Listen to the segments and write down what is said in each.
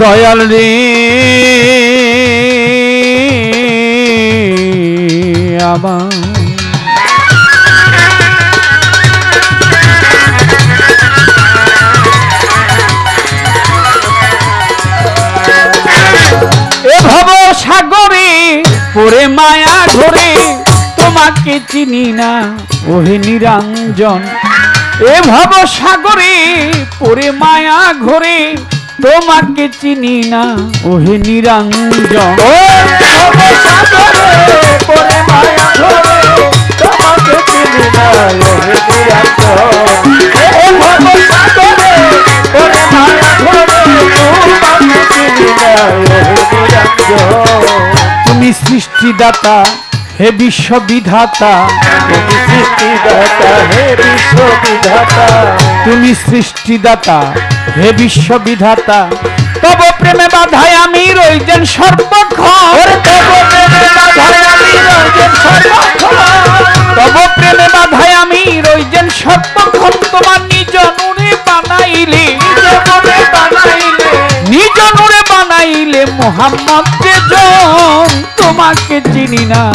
দয়াল রে। এ ভব সাগরে পরে মায়া ধরে তোমাকে চিনি না। ওহে নিরঞ্জন, এ ভব সাগরে পরে মায়া ঘরে, তোমাকে চিনি না। ওহে নিরঞ্জন। তুমি সৃষ্টিদাতা হে বিশ্ববিধাতা তুমি সৃষ্টিদাতা হে বিশ্ববিধাতা তুমি সৃষ্টিদাতা হে বিশ্ববিধাতা। তব প্রেমে বাধায় আমি রইছেন সর্বক্ষণ। ওরে তব প্রেমে বাধায় আমি রঞ্জন সর্বক্ষণ। তব প্রেমে বাধায় আমি রইছেন সর্বক্ষণ। তোমার নিজ নুরে বানাইলে। নিজে বানাইলে। নিজ নুরে বানাইলে মোহাম্মদ জন। তোমাকে চিনি না।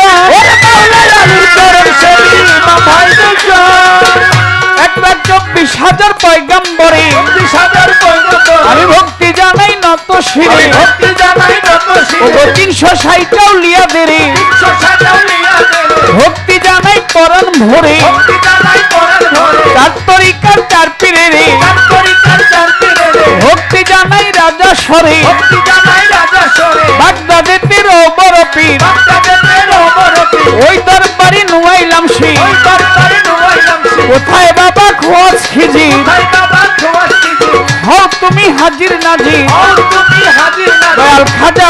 চব্বিশ হাজার পয়গাম্বরে। চব্বিশ হাজার পয়গম্বর আমি ভক্তি জানাই নত শিরে। ভক্তি জানাই নত ও শিরে। তিনশো ষাটটাও লিয়া দেরে ভক্তি জানাই পরাণ ভরে। ভক্তি জানাই পরাণ ধরে তার তরিকার চার পীরে রে। ভক্তি জানাই রাজা সরে। ভক্তি জানাই রাজা সরে। বাগদাদেতের বড় পীর। বাচ্চাদের অমরতি ওই দরবারি নুয়াইলাম সেই ওই দরবারে নুয়াইলাম সে বাবা খোঁজ হও তুমি হাজির নাজি আর তুমি হাজির না দয়াল খাজা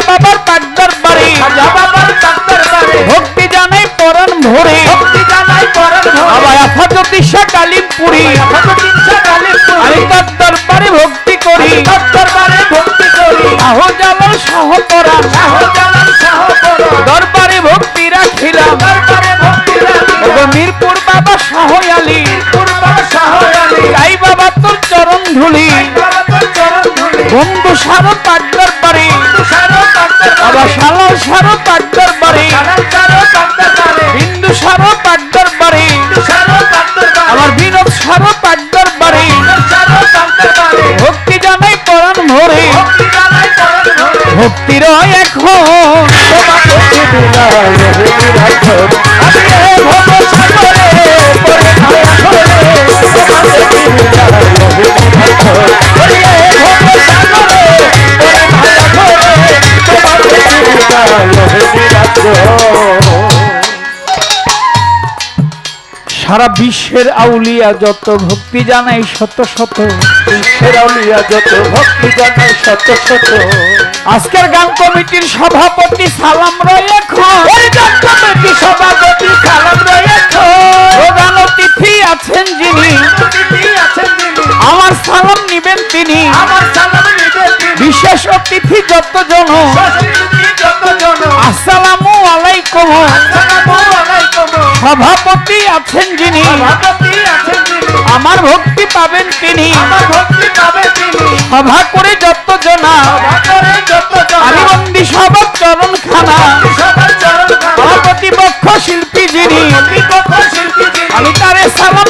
সারো তুষারো ডাক্তার আবার সালাল সারো ডাক্তার বারে বিন্দু সারো ডাক্তার বারে আমার বিনোদ সারো ডাক্তার বারে ভক্তি জানাই পরাণ ভরে ভক্তির এখন। সারা বিশ্বের আউলিয়া যত ভক্তি জানাই শত শত। বিশ্বের আউলিয়া যত ভক্তি জানাই শত শত। আজকের গান কমিটির সভাপতি সালাম রয় সভাপতি রয়েছে প্রধান অতিথি আছেন যিনি। আমার সালাম নিবেন তিনি। আমার সালাম নিবেন বিশেষ অতিথি সংস্কৃতি যতজন সভাপতি আছেন যিনি। আমার ভক্তি পাবেন তিনি। সভা করে চরণ আমার প্রতিপক্ষ শিল্পী যিনি। আমি তারে সালাম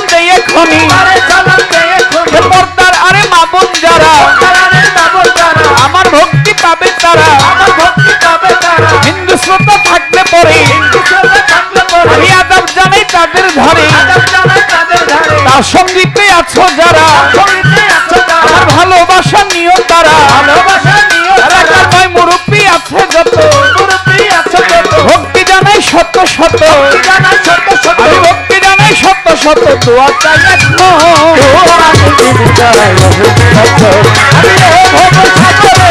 সঙ্গীতে আছো যারা আমার ভালোবাসা নিও তারা। ভালোবাসা নিয়ে নয় মুরব্বী আছে যত। ভক্তি জানাই শত শত। আমি ভক্তি জানাই শত শত। দোয়া চাই এখন আমি দিদি চাই আমি এ ভব সাগরে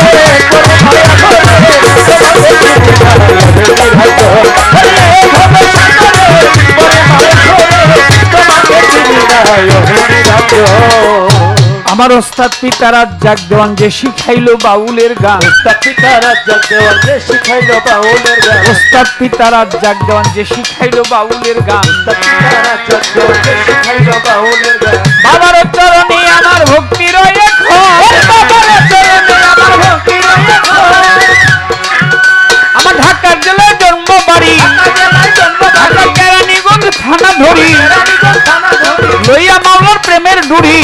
আমার ওস্তাদ পিতারা জাগ দেওয়ান যে শিখাইলো বাউলের গান। ওস্তাদ পিতারা জাগ দেওয়ার যে শিখাইলো বাউলের গান। ওস্তাদ পিতারা জাগ দেওয়ান যে শিখাইলো বাউলের গান। ওস্তাদ পিতারা জাগ দেওয়ার যে শিখাইলো বাউলের গান। বাবার চরণে আমার ভক্তি রয়ে বাবার চরণে আমার ভক্তি রয়ে আমার ঢাকার জেলায় জন্ম বাড়ি ঢাকা কেরানীগঞ্জ থানা ধরি লইয়া মাওলার প্রেমের ডুরি।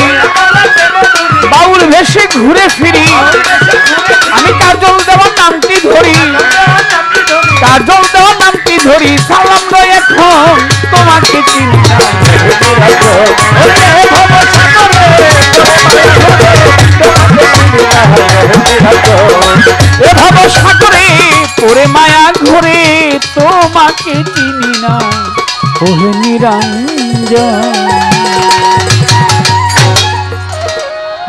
ঘুরে ফিরি। আমি কাজল দেওয়ার নামটি ধরি। কাজল দেওয়ার নামটি ধরি। সালাম এখন তোমাকে চিনি না। এ ভাব সাগরে পরে মায়া ঘরে তোমাকে চিনি না। ওহে নিরঞ্জন।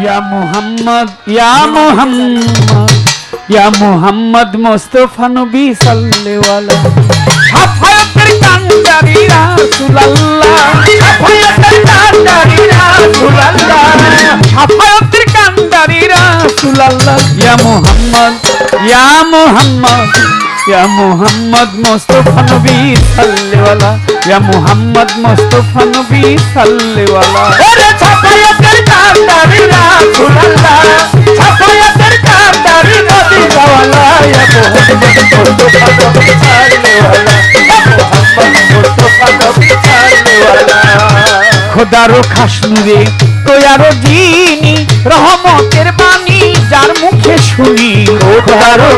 ইয়া মুহাম্মদ ইয়া মুহাম্মদ ইয়া মুহাম্মদ মুস্তাফা নবী সাল্লাল্লাহু সাফায়াতের কান্ডারি রাসূলুল্লাহ সাফায়াতের কান্ডারি রাসূলুল্লাহ সাফায়াতের কান্ডারি রাসূলুল্লাহ ইয়া মুহাম্মদ ইয়া মুহাম্মদ ইয়া মুহাম্মদ মুস্তাফা নবী সাল্লাল্লাহু ইয়া মুহাম্মদ মুস্তাফা নবী সাল্লাল্লাহু ওরে সাফায়াতের খোদারো খাসনুরে তোয়ারো জিনি রহমতের বাণী যার মুখে শুনি। খোদারো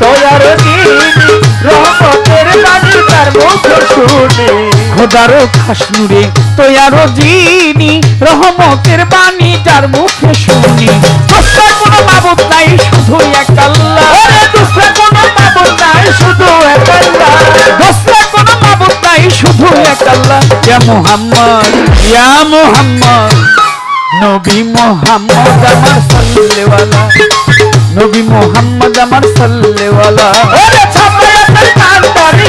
তোয়ারো দিনি রহমতের বাণী মুখ শুনি। খোদারো খাসনুরে তোয়ারো জিনি রহমতের বাণী যার মুখে শুনি। দোসরা কোনো মাবুদ নাই শুধু এক আল্লাহ। দুসরা কোনো মাবুদ নাই শুধু এক আল্লাহ। দোসরা কোনো মাবুদ নাই শুধু এক আল্লাহ। ইয়া মুহাম্মদ ইয়া মুহাম্মদ নবী মুহাম্মদ আমার সাল্লেওয়ালা। নবী মুহাম্মদ আমার সাল্লেওয়ালা। ওরে রাসূলুল্লাহ ছাপায়াতের কান্তারি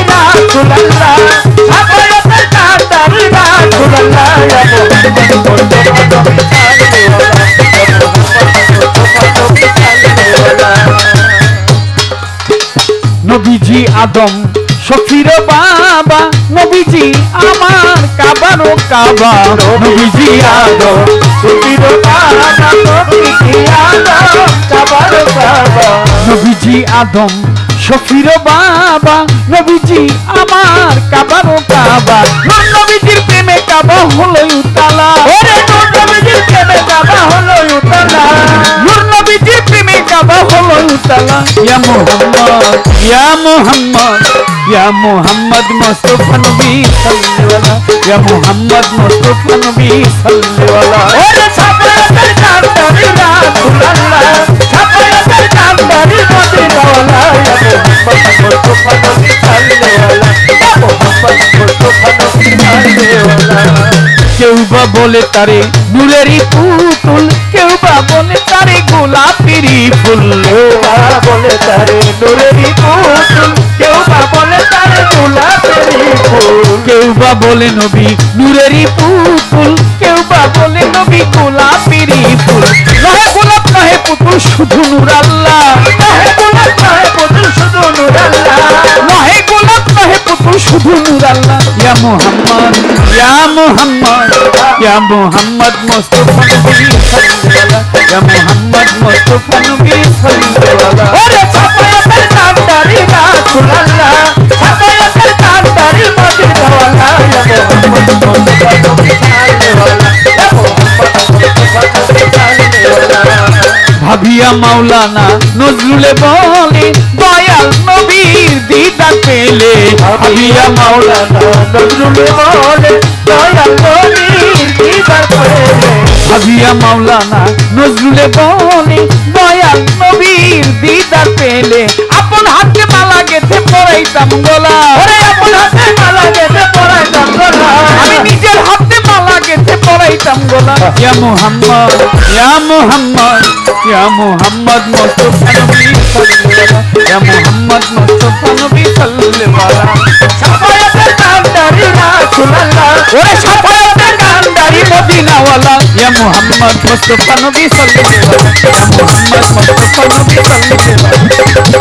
নবীজি আদম শফির বাবা, নবীজি আমার কাবারও কাবা। নবীজি আদম সুবির বাবা নবী আদম কাবার বাবা নবীজি আদম শফির বাবা, নবীজি আমার কাবা উতালা ইয়া মুহাম্মদ ইয়া মুহাম্মদ ইয়া মুহাম্মদ মুস্তাফা নবী সাল্লাল্লাহু ইয়া মুহাম্মদ মুস্তাফা নবী সাল্লাল্লাহু ওরে ছাপায়াতের কান্তারি রাসূলুল্লাহ ছাপায়াতের কান্তারি মদিনাওয়ালা ইয়া মুহাম্মদ মুস্তাফা নবী সাল্লাল্লাহু ইয়া মুহাম্মদ মুস্তাফা নবী সাল্লাল্লাহু কেউ বা বলে তারে নূরেরই পুতুল, কেউ বা বলে তারে গোলাপেরই ফুল। কেউ বলে তারে নূরেরই পুতুল, কেউ বা বলে তারে গোলাপেরই ফুল। কেউ বা বলে নবী নূরেরই পুতুল, কেউ বা বলে নবী গোলাপেরই ফুল। নহে গোলাপ, নহে পুতুল, শুধু নূর নহে গোলাপ, নহে পুতুল, শুধু নূর শুধু নূর আল্লাহ ইয়া মুহাম্মদ ইয়া মুহাম্মদ ইয়া মুহাম্মদ মুস্তাফা নবী সাল্লাল্লাহু ইয়া মুহাম্মদ মুস্তাফা নবী সাল্লাল্লাহু ওরে রাসূলুল্লাহ ইয়া মুহাম্মদ মুস্তাফা নবী সাল্লাল্লাহু ইয়া মুহাম্মদ মুস্তাফা নবী সাল্লাল্লাহু ভাবিয়া মাওলানা নজরুলে বলে ভাবিয়া মাওলানা নজরুল বলে দয়াল নবীর দিদার পেলে ভাবিয়া মাওলানা নজরুলে বলে দয়াল নবীর দিদার পেলে। আপন হাতে মালা গেথে পড়াইতাম গোলা। ওরে আপন হাতে মালা গেতে পড়াইতাম গলা। আমি নিজের হাতে মালা গেথে পড়াইতাম গোলা। ইয়া মুহাম্মদ ইয়া মুহাম্মদ ইয়া মুহাম্মদ মুস্তাফা নবী সাল্লাল্লাহু ইয়া মুহাম্মদ মুস্তাফা নবী সাল্লাল্লাহু या मोहम्मद मुस्तफ़ा नबी सल्लल्लाहु अलैहि वसल्लम। मोहम्मद मुस्तफ़ा नबी सल्लल्लाहु अलैहि वसल्लम।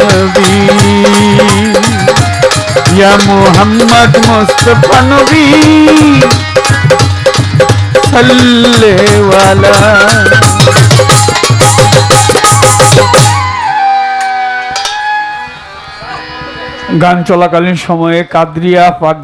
নবী ইয়া মুহাম্মদ মুস্তফা নবী। সাল্লে ওয়ালা গান চলাকালীন সময়ে কাদ্রিয়া পাক